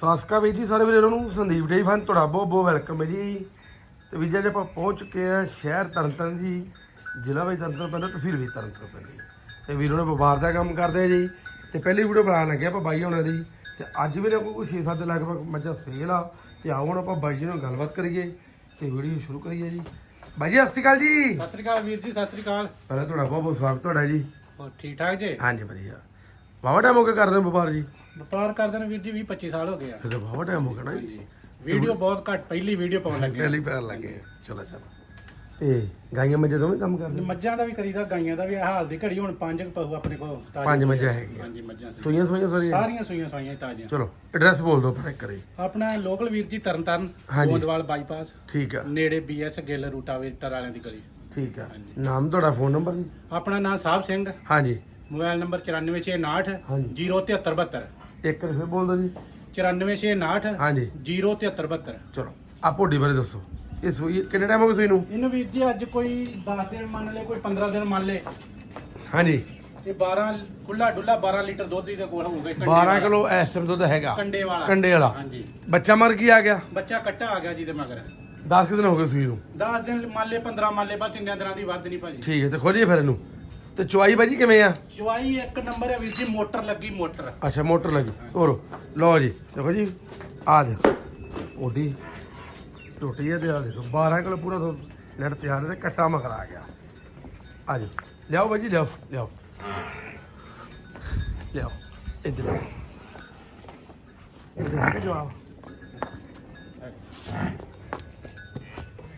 ਸਾਸਕਾ ਵੀਰ ਜੀ ਸਾਰੇ ਵੀਰਾਂ ਨੂੰ ਸੰਦੀਪ ਡੇ ਫਨ ਤੁਹਾਡਾ ਬਹੁਤ ਬਹੁਤ ਵੈਲਕਮ ਹੈ ਜੀ। ਤੇ ਵੀਰ ਜੀ ਆਪਾਂ ਪਹੁੰਚ ਚੁੱਕੇ ਆ ਸ਼ਹਿਰ ਤਰਨਤਾਰਨ ਜੀ ਜ਼ਿਲ੍ਹਾ ਵੀ ਤਰਨਤਾਰਨ ਪੈਂਦਾ ਤਹਿਸੀਲ ਵੀ ਤਰਨਤਾਰਨ ਪੈਂਦੀ ਤੇ ਵੀਰੋ ਨੇ ਵਪਾਰ ਦਾ ਕੰਮ ਕਰਦੇ ਆ ਜੀ। ਤੇ ਪਹਿਲੀ ਵੀਡੀਓ ਬਣਾਉਣ ਲੱਗੇ ਆਪਾਂ ਬਾਈ ਹੋਣਾ ਦੀ। ਤੇ ਅੱਜ ਵੀ ਕੋਈ 6-7 ਲਗਭਗ ਮੱਝਾਂ ਸੇਲ ਆ। ਤੇ ਆਓ ਹੁਣ ਆਪਾਂ ਬਾਈ ਜੀ ਨਾਲ ਗੱਲਬਾਤ ਕਰੀਏ ਤੇ ਵੀਡੀਓ ਸ਼ੁਰੂ ਕਰੀਏ ਜੀ। ਬਾਈ ਜੀ ਸਤਿ ਸ਼੍ਰੀ ਅਕਾਲ ਜੀ। ਸਤਿ ਸ੍ਰੀ ਅਕਾਲ ਵੀਰ ਜੀ ਸਤਿ ਸ੍ਰੀ ਅਕਾਲ। ਪਹਿਲਾਂ ਤੁਹਾਡਾ ਬਹੁਤ ਬਹੁਤ ਸਵਾਗਤ ਤੁਹਾਡਾ ਜੀ। ਹੋਰ ਠੀਕ ਠਾਕ ਜੀ? ਹਾਂਜੀ ਵਧੀਆ। ਬਾਵਾ ਟਾਈਮ ਹੋ ਗਿਆ ਕਰਦੇ ਹੋ ਵਪਾਰ ਜੀ। ਵਪਾਰ ਕਰਦੇ ਨੇ ਵੀਰ ਜੀ 20 25 ਸਾਲ ਹੋ ਗਏ ਆ। ਫਿਰ ਤਾਂ ਟਾਈਮ ਹੋ ਗਿਆ ਨਾ ਜੀ। ਵੀਡੀਓ ਬਹੁਤ ਘੱਟ ਪਹਿਲੀ ਵੀਡੀਓ ਪਾਉਣ ਲੱਗੇ ਪਹਿਲੀ ਪੈਰ ਲੱਗੇ ਚਲੋ ਚਲੋ। ਤੇ ਗਾਈਆਂ ਮੱਝਾਂ ਦੋਵੇਂ ਕੰਮ ਕਰਦੇ? ਮੱਝਾਂ ਦਾ ਵੀ ਕਰੀਦਾ ਗਾਈਆਂ ਦਾ ਵੀ। ਇਹ ਹਾਲ ਦੀ ਘੜੀ ਹੁਣ ਪੰਜ ਕੁ ਪਹੂ ਆਪਣੇ ਕੋਲ ਤਾਜ਼ੀਆਂ ਪੰਜ ਮੱਝਾਂ ਹੈਗੀਆਂ। ਹਾਂਜੀ ਮੱਝਾਂ ਸੀ। ਸੂਈਆਂ ਸੂਈਆਂ ਸਾਰੀਆਂ? ਸਾਰੀਆਂ ਸੂਈਆਂ ਸਾਈਆਂ ਤਾਜ਼ੀਆਂ। ਚਲੋ ਐਡਰੈਸ ਬੋਲ ਦਿਓ ਪਰ ਕਰੇ ਆਪਣਾ ਲੋਕਲ ਵੀਰ ਜੀ ਤਰਨਤਾਰਨ ਹਾਂਜੀ। ਗੋਂਦਵਾਲ ਬਾਈਪਾਸ ਠੀਕ ਆ। ਨੇੜੇ ਬੀਐਸ ਗਿੱਲ ਰੂਟਾਵੇਟਰ ਵਾਲਿਆਂ ਦੀ ਗਲੀ। ਠੀਕ ਆ। ਨਾਮ ਤੁਹਾਡਾ ਫੋਨ ਨੰਬਰ ਆਪਣਾ ਨਾਮ ਸਾਹਿਬ ਸਿੰਘ। ਹਾਂਜੀ। ਮੋਬਾਈਲ ਨੰਬਰ 9469 ਹਾਂਜੀ। 07372 ਇੱਕ ਫਿਰ ਬੋਲ ਦਿਓ ਜੀ 9469 ਹਾਂਜੀ। 07372 ਚਲੋ ਆ ਭੋਡੀ ਬਾਰੇ ਦੱਸੋ। ਇਹ ਸੂਈ ਕਿੰਨੇ ਟਾਈਮ ਹੋ ਗਿਆ ਸੂਈ ਨੂੰ ਇਹਨੂੰ ਵੀਰ ਜੀ ਅੱਜ ਕੋਈ 10 ਦਿਨ ਮੰਨ ਲੈ ਕੋਈ 15 ਦਿਨ ਮੰਨ ਲੈ ਹਾਂਜੀ। ਇਹ 12 ਖੁੱਲਾ ਡੁੱਲਾ 12 ਲੀਟਰ ਦੁੱਧ ਦੇ ਕੋਲ ਹੋਊਗਾ ਕੰਡੇ 12 ਵਾਲਾ। ਕਿਲੋ ਇਸ ਟਾਈਮ ਦੁੱਧ ਹੈਗਾ। ਕੰਡੇ ਵਾਲਾ। ਕੰਡੇ ਵਾਲਾ। ਹਾਂਜੀ। ਬੱਚਾ ਮਰ ਕੀ ਆ ਗਿਆ? ਬੱਚਾ ਕੱਟਾ ਆ ਗਿਆ ਜਿਹਦੇ ਮਗਰ। 10 ਦਿਨ ਹੋ ਗਏ ਸੂਈ ਨੂੰ 10 ਦਿਨ ਮੰਨ ਲੈ 15 ਮੰਨ ਲੈ ਬਸ ਇੰਨਿਆਂ ਦਿਨਾਂ ਦੀ ਵੱਧ ਨਹੀਂ ਭਾਜੀ। ਠੀਕ ਹੈ ਤੇ ਖੋਲੀਏ ਫਿਰ ਇਹਨੂੰ। ਤੇ ਚੁਆਈ ਬਾਜੀ ਕਿਵੇਂ ਆ? ਚਵਾਈ ਇੱਕ ਨੰਬਰ ਹੈ ਵੀਰ ਜੀ ਮੋਟਰ ਲੱਗੀ ਮੋਟਰ। ਅੱਛਾ ਮੋਟਰ ਲੱਗੀ। ਤੋਰੋ ਲਓ ਜੀ ਦੇਖੋ ਜੀ ਆ ਦੇਖੋ। ਓਡੀ ਟੁੱਟੀ ਹੈ ਤੇ ਆ ਦੇਖੋ 12 ਕਿਲੋ ਪੂਰਾ ਨੈਟ ਤਿਆਰ ਹੈ ਤੇ ਕੱਟਾ ਮਗਰ ਆ ਗਿਆ। ਆ ਜੀ ਲਿਆਓ ਬਾਜੀ ਲਿਆਓ ਲਿਆਓ। ਲਿਆਓ ਇੱਧਰ ਲਿਆਓ ਇੱਧਰ ਆ ਕੇ ਜਵਾਬ।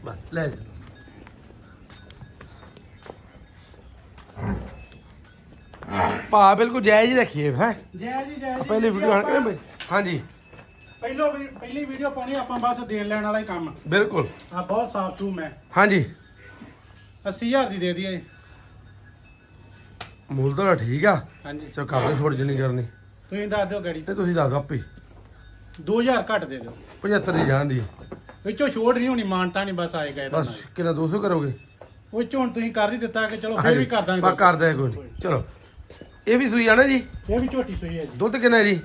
ਬਸ ਲੈ ਜੀ। ਪਾ ਬਿਲਕੁਲ ਜਾਇਜ਼ ਹੀ ਰੱਖੀਏ ਹੈ? ਜੈ ਜੀ ਜੈ ਜੀ ਪਹਿਲੀ ਵੀਡੀਓ ਹਣ ਕਰੇ ਹਾਂਜੀ। ਪਹਿਲੋ ਵੀ- ਪਹਿਲੀ ਵੀਡੀਓ ਪਾਉਣੀ ਆਪਾਂ ਬਸ ਦੇਣ ਲੈਣ ਵਾਲਾ ਹੀ ਕੰਮ। ਬਿਲਕੁਲ। ਆ ਬਹੁਤ ਸਾਫ਼ ਸੂ ਮੈਂ। ਹਾਂਜੀ। 80000 ਦੀ ਦੇ ਦਈਏ। ਮੁੱਲ ਤਾਂ ਠੀਕ ਆ। ਹਾਂਜੀ। ਚੋ ਕਰਦੇ ਛੋੜ ਜਣੀ ਕਰਨੀ। ਤੁਸੀਂ ਦੱਸ ਦਿਓ ਗਾੜੀ। ਤੇ ਤੁਸੀਂ ਦੱਸ ਆਪੇ। 2000 ਘੱਟ ਦੇ ਦਿਓ। 75 ਦੀ ਜਾਂਦੀ ਵਿੱਚੋਂ ਛੋੜ ਨਹੀਂ ਹੋਣੀ ਮਾਨਤਾ ਨਹੀਂ ਬਸ ਆਏਗਾ ਇਹਦਾ ਬਸ ਕਿੰਨਾ 200 ਕਰੋਗੇ? ਉਹ ਤੁਸੀਂ ਕਰ ਹੀ ਦਿੱਤਾ ਕਿ ਚਲੋ ਫਿਰ ਵੀ ਕਰ ਦਾਂਗੇ ਬਾ ਕਰ ਦੇ ਕੋਈ ਨੀ। ਚਲੋ। ਇਹ ਵੀ ਸੂਈ ਆ ਨਾ ਜੀ? ਇਹ ਵੀ ਝੋਟੀ ਸੂਈ ਹੈ ਜੀ। ਦੁੱਧ ਕਿੰਨਾ ਹੈ ਜੀ?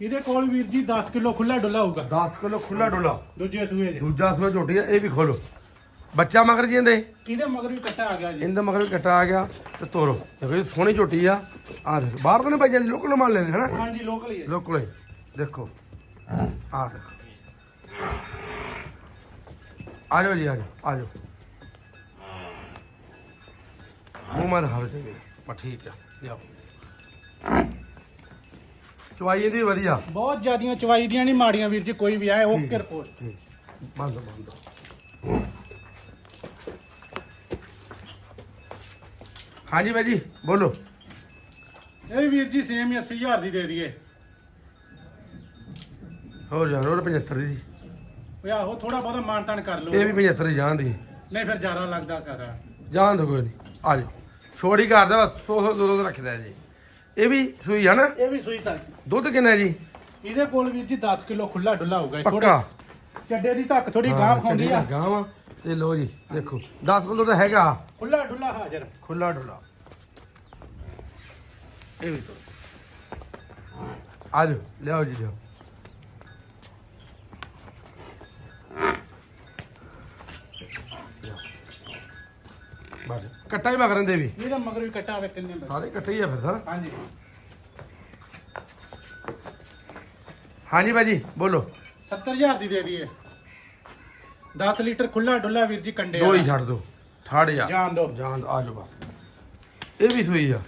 ਇਹਦੇ ਕੋਲ ਵੀਰ ਜੀ 10 ਕਿਲੋ ਖੁੱਲਾ ਡੁੱਲਾ ਹੋਊਗਾ। 10 ਕਿਲੋ ਖੁੱਲਾ ਡੋਲਾ। ਦੂਜੇ ਸੂਏ ਜੀ ਦੂਜਾ ਸੂਆ ਝੋਟੀ ਆ ਇਹ ਵੀ ਖੋਲੋ। ਬੱਚਾ ਮਗਰ ਜੀ ਇਹਦੇ? ਇਹਦੇ ਮਗਰ ਵੀ ਕੱਟਾ ਆ ਗਿਆ ਜੀ। ਇਹਦਾ ਮਗਰ ਵੀ ਕੱਟਾ ਆ ਗਿਆ ਤੇ ਤੋਰੋ। ਦੇਖੋ ਇਹ ਸੋਹਣੀ ਝੋਟੀ ਆ। ਆ ਦੇਖੋ ਬਾਹਰ ਤੋਂ ਨਹੀਂ ਭਾਈ ਲੋਕਲ ਮਾਲ ਲੈਂਦੇ ਹਨਾ ਹਾਂਜੀ ਲੋਕਲ ਹੀ ਹੈ। ਲੋਕਲ ਹੀ। ਦੇਖੋ। ਆ ਦੇਖੋ। ਆ ਜਾਓ ਜੀ ਆ ਜਾਓ ਆ ਜਾਓ। ਮੂੰਹ ਮਾ ਧਾਰ ਜਾਈਏ ਬਾ ਠੀਕ ਆ ਲਿਆਓ। ਚਵਾਈ ਇਹਦੀ ਵਧੀਆ। ਬਹੁਤ ਜ਼ਿਆਦੀਆਂ ਚਵਾਈ ਦੀਆਂ ਨਹੀਂ ਮਾੜੀਆਂ ਵੀਰ ਜੀ ਕੋਈ ਵੀ ਆਏ ਓਕੇ ਰਿਪੋਰਟ ਬੰਦ ਬੰਦ। ਹਾਂਜੀ ਬਾਈ ਜੀ ਬੋਲੋ। ਇਹ ਵੀਰ ਜੀ ਸੇਮ ਹੀ 80000 ਦੀ ਦੇ ਦਈਏ। ਹੋਰ ਜਾਨ ਹੋਰ 75 ਦੀ। ਓਏ ਆਹੋ ਥੋੜਾ ਬਹੁਤਾ ਮਾਨਤਾਨ ਕਰ ਲਓ। ਇਹ ਵੀ 75 ਦੀ ਜਾਨ ਦੀ ਨਹੀਂ ਫਿਰ ਜ਼ਿਆਦਾ ਲੱਗਦਾ ਕਰ। ਜਾਨ ਦੋ ਕੋਈ ਨਹੀਂ ਆ ਜਾਓ। ਛੋੜੀ ਕਰਦਾ ਬਸ 100 100 200 ਰੱਖਦਾ ਜੀ। ਇਹ ਵੀ ਸੂਈ ਆ ਨਾ? ਇਹ ਵੀ ਸੂਈ ਤੱਕ ਦੁੱਧ ਕਿੰਨਾ ਹੈ ਜੀ? ਇਹਦੇ ਕੋਲ ਵੀਰ ਜੀ 10 ਕਿਲੋ ਖੁੱਲਾ ਡੁੱਲਾ ਹੋਊਗਾ ਪੱਕਾ? ਚੱਡੇ ਦੀ ਧੱਕ ਥੋੜੀ ਗਾਹ ਖਾਉਂਦੀ ਆ। ਗਾਵਾਂ ਤੇ ਲੋ ਜੀ ਦੇਖੋ 10 ਕਿਲੋ ਤਾਂ ਹੈਗਾ। ਖੁੱਲਾ ਡੁੱਲਾ ਹਾਜ਼ਰ। ਖੁੱਲਾ ਡੁੱਲਾ। ਇਹ ਵੀ ਤੋਂ ਆ ਜਾਓ ਲਿਆਓ ਜੀ ਲਿਆਓ। ਬਸ। ਕੱਟਾ ਹੀ ਮਗਰਨ ਦੇ ਵੀ। ਇਹਦਾ ਮਗਰ ਵੀ ਕੱਟਾ ਹੋਵੇ ਤਿੰਨੇ ਬਸ। ਸਾਰੇ ਕੱਟੇ ਹੀ ਆ ਫਿਰ ਤਾਂ। ਹਾਂਜੀ। ਹਾਂਜੀ ਭਾਜੀ ਬੋਲੋ। 70000 ਦੀ ਦੇ ਦਈਏ। 10 ਲੀਟਰ ਖੁੱਲਾ ਡੁੱਲਾ ਵੀਰ ਜੀ ਕੰਡੇ ਦੋ ਹੀ। ਛੱਡ ਦੋ। ਠਾੜ ਜਾ ਜਾਣ ਦੋ। ਜਾਨ ਆ ਜਾਓ ਬਸ। ਇਹ ਵੀ ਸੂਈ ਆ।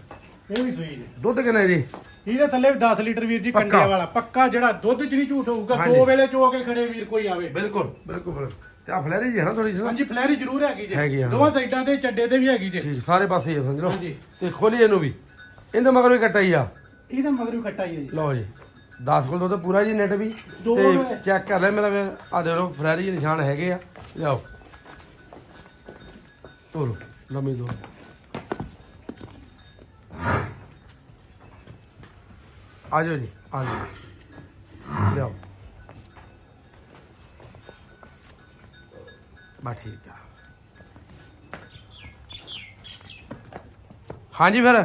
ਇਹ ਵੀ ਸੂਈ ਜੀ। ਦੁੱਧ ਕਿੰਨਾ ਜੀ? ਇਹਦੇ ਥੱਲੇ ਵੀ 10 ਲੀਟਰ ਵੀਰ ਜੀ। ਕੰਡਿਆਂ ਵਾਲਾ ਪੱਕਾ ਜਿਹੜਾ ਦੁੱਧ ਚ ਨਹੀਂ ਝੂਠ ਹੋਊਗਾ। ਦੋ ਵੇਲੇ ਚੋ ਕੇ ਖੜੇ ਵੀਰ ਕੋਈ ਆਵੇ ਬਿਲਕੁਲ ਬਿਲਕੁਲ। ਤੇ ਆ ਫਲੈਰੀ ਜੀ ਹੈ ਨਾ ਥੋੜੀ ਜਿਹੀ? ਹਾਂਜੀ ਫਲੈਰੀ ਜ਼ਰੂਰ ਹੈਗੀ ਜੀ ਆ। ਦੋਵਾਂ ਸਾਈਡਾਂ ਤੇ ਚੱਡੇ ਤੇ ਵੀ ਹੈਗੀ ਜੀ ਠੀਕ ਸਾਰੇ ਪਾਸੇ ਹੀ ਆ ਸਮਝ ਲਓ ਹਾਂਜੀ। ਤੇ ਖੋਲੀ ਇਹਨੂੰ ਵੀ ਇਹਦੇ ਮਗਰ ਵੀ ਕੱਟਾ ਹੀ ਆ ਇਹਦਾ ਮਗਰ ਵੀ ਕੱਟਾ ਹੀ ਹੈ ਜੀ ਲਓ ਜੀ 10 ਕੋਲ ਦੁੱਧ ਪੂਰਾ ਜੀ ਨੈਟ ਵੀ ਤੇ। ਚੈੱਕ ਕਰ ਲੈ ਮੇਰਾ ਆ ਦੇ ਲੋ ਫਲੈਰੀ ਦੇ ਨਿਸ਼ਾਨ ਹੈਗੇ ਆ ਲਿਆਓ ਤੋਰੋ ਲੰਮੀ ਦੋ ਆ ਜਾਓ ਜੀ ਆ ਜਾਓ ਲਿਆਓ। ਬਾ ਠੀਕ ਆ। ਹਾਂਜੀ ਫਿਰ?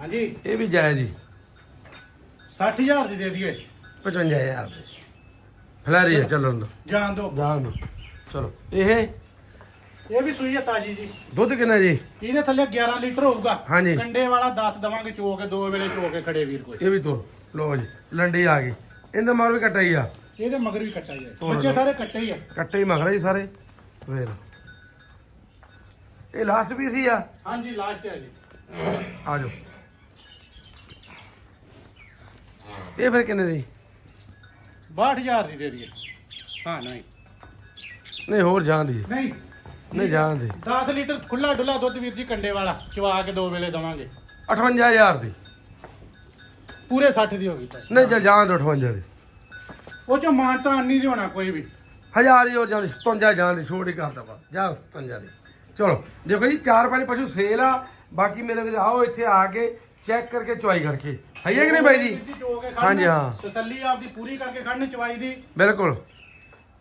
ਹਾਂਜੀ। ਇਹ ਵੀ ਜਾਇਜ਼ ਜੀ। 60000 ਦੀ ਦੇ ਦਈਏ। 55000 ਦੇ। ਫਲੈਰੀ ਹੈ ਚੱਲਣ ਦੋ ਜਾਣ ਦੋ ਜਾਣ ਦੋ ਚਲੋ ਇਹ ਇਹ ਵੀ ਸੂਈ ਹੈ ਤਾਜੀ ਜੀ। ਦੁੱਧ ਕਿੰਨਾ ਜੀ? ਇਹਦੇ ਥੱਲੇ 11 ਲੀਟਰ ਹੋਊਗਾ। ਹਾਂਜੀ। ਕੰਡੇ ਵਾਲਾ 10 ਦਵਾਂਗੇ ਚੋ ਕੇ ਦੋ ਵੇਲੇ ਚੋ ਕੇ ਖੜੇ ਵੀਰ ਕੋਈ। ਇਹ ਵੀ ਤੋਰ ਲੋ ਜੀ ਲੰਡੀ ਆ ਗਈ ਇਹਦਾ ਮਾਰ ਵੀ ਕੱਟਾ ਹੀ ਆ। ਇਹਦੇ ਮਗਰ ਵੀ ਕੱਟਾ ਹੈ ਤੋੜ ਬੱਚੇ ਲਓ। ਸਾਰੇ ਕੱਟੇ ਹੀ ਆ। ਕੱਟੇ ਹੀ ਮਗਰਾ ਜੀ ਸਾਰੇ। ਵੇਖ ਲਓ। ਇਹ ਲਾਸਟ ਵੀ ਸੀ ਆ। ਹਾਂਜੀ ਲਾਸਟ ਹੈ ਜੀ। ਆ ਜਾਓ। ਇਹ ਫਿਰ ਕਿੰਨੇ ਦੀ? 62000 ਦੀ ਦੇ ਦਈਏ। ਹਾਂ ਨਹੀਂ। ਨਹੀਂ ਹੋਰ ਜਾਣ ਦੀ। ਨਹੀਂ ਨਹੀਂ ਜਾਣ ਦੀ। 10 ਲੀਟਰ ਖੁੱਲਾ ਡੁੱਲਾ ਦੁੱਧ ਵੀਰ ਜੀ ਕੰਡੇ ਵਾਲਾ ਚਵਾ ਕੇ ਦੋ ਵੇਲੇ ਦਵਾਂਗੇ। 58000 ਦੀ। ਪੂਰੇ 60 ਦੀ ਹੋ ਗਈ ਭਾਈ। ਨਹੀਂ ਚੱਲ ਜਾਣ ਦੋ 58 ਦੀ। ਉਹ ਚੋਂ ਮਾਨਤਾ ਨਹੀਂ ਹੋਣਾ ਕੋਈ ਵੀ। ਹਜ਼ਾਰ ਹੀ ਦੀ 57 ਜਾਣ ਦੀ ਛੋੜ ਹੀ ਕਰਦਾ ਜਾ 57 ਦੀ। ਚਲੋ ਦੇਖੋ ਜੀ ਚਾਰ ਪੰਜ ਪਸ਼ੂ ਸੇਲ ਆ। ਬਾਕੀ ਮੇਰੇ ਵੀਰ ਆਓ ਇੱਥੇ ਆ ਕੇ ਚੈੱਕ ਕਰਕੇ ਚੁਆਈ ਕਰਕੇ। ਹੈ ਕਿ ਨਹੀਂ ਬਾਈ ਜੀ? ਹਾਂਜੀ, ਹਾਂ। ਤਸੱਲੀ ਆਪਦੀ ਪੂਰੀ ਕਰਕੇ ਖੜਨ ਚਵਾਈ ਦੀ। ਬਿਲਕੁਲ।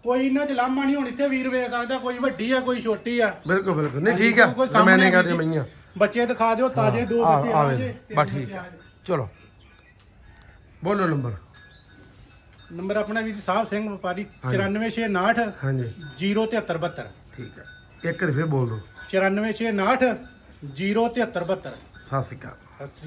ਕੋਈ ਇਹਨਾਂ ਚ ਲਾਮਾ ਨਹੀਂ ਹੁਣ ਇੱਥੇ ਵੀਰ ਵੇਖ ਸਕਦਾ ਕੋਈ ਵੱਡੀ ਆ ਕੋਈ ਛੋਟੀ ਆ। ਬਿਲਕੁਲ ਬਿਲਕੁਲ। ਨਹੀਂ ਠੀਕ ਆ। ਕੋਈ ਸਾਹਮਣੇ ਮੈਂ ਆ ਕਰਦੇ ਵੀਰ ਜੀ। ਮਈਆਂ ਬੱਚੇ ਦਿਖਾ ਦਿਓ ਤਾਜ਼ੇ ਦੋ ਆ ਬੱਚੇ ਆ ਆ ਜੇ। ਬਸ ਠੀਕ ਆ। ਚਲੋ। ਬੋਲੋ ਨੰਬਰ। ਨੰਬਰ ਆਪਣਾ ਵੀਰ ਸਾਹਿਬ ਸਿੰਘ ਵਪਾਰੀ ਹਾਂਜੀ। 94659 ਹਾਂਜੀ। 07372 ਠੀਕ ਹੈ ਇੱਕ ਵਾਰ ਫਿਰ ਬੋਲ। ਦਿਓ 94659 07372 ਸਤਿ ਸ਼੍ਰੀ ਅਕਾਲ। ਸਤਿ ਸ੍ਰੀ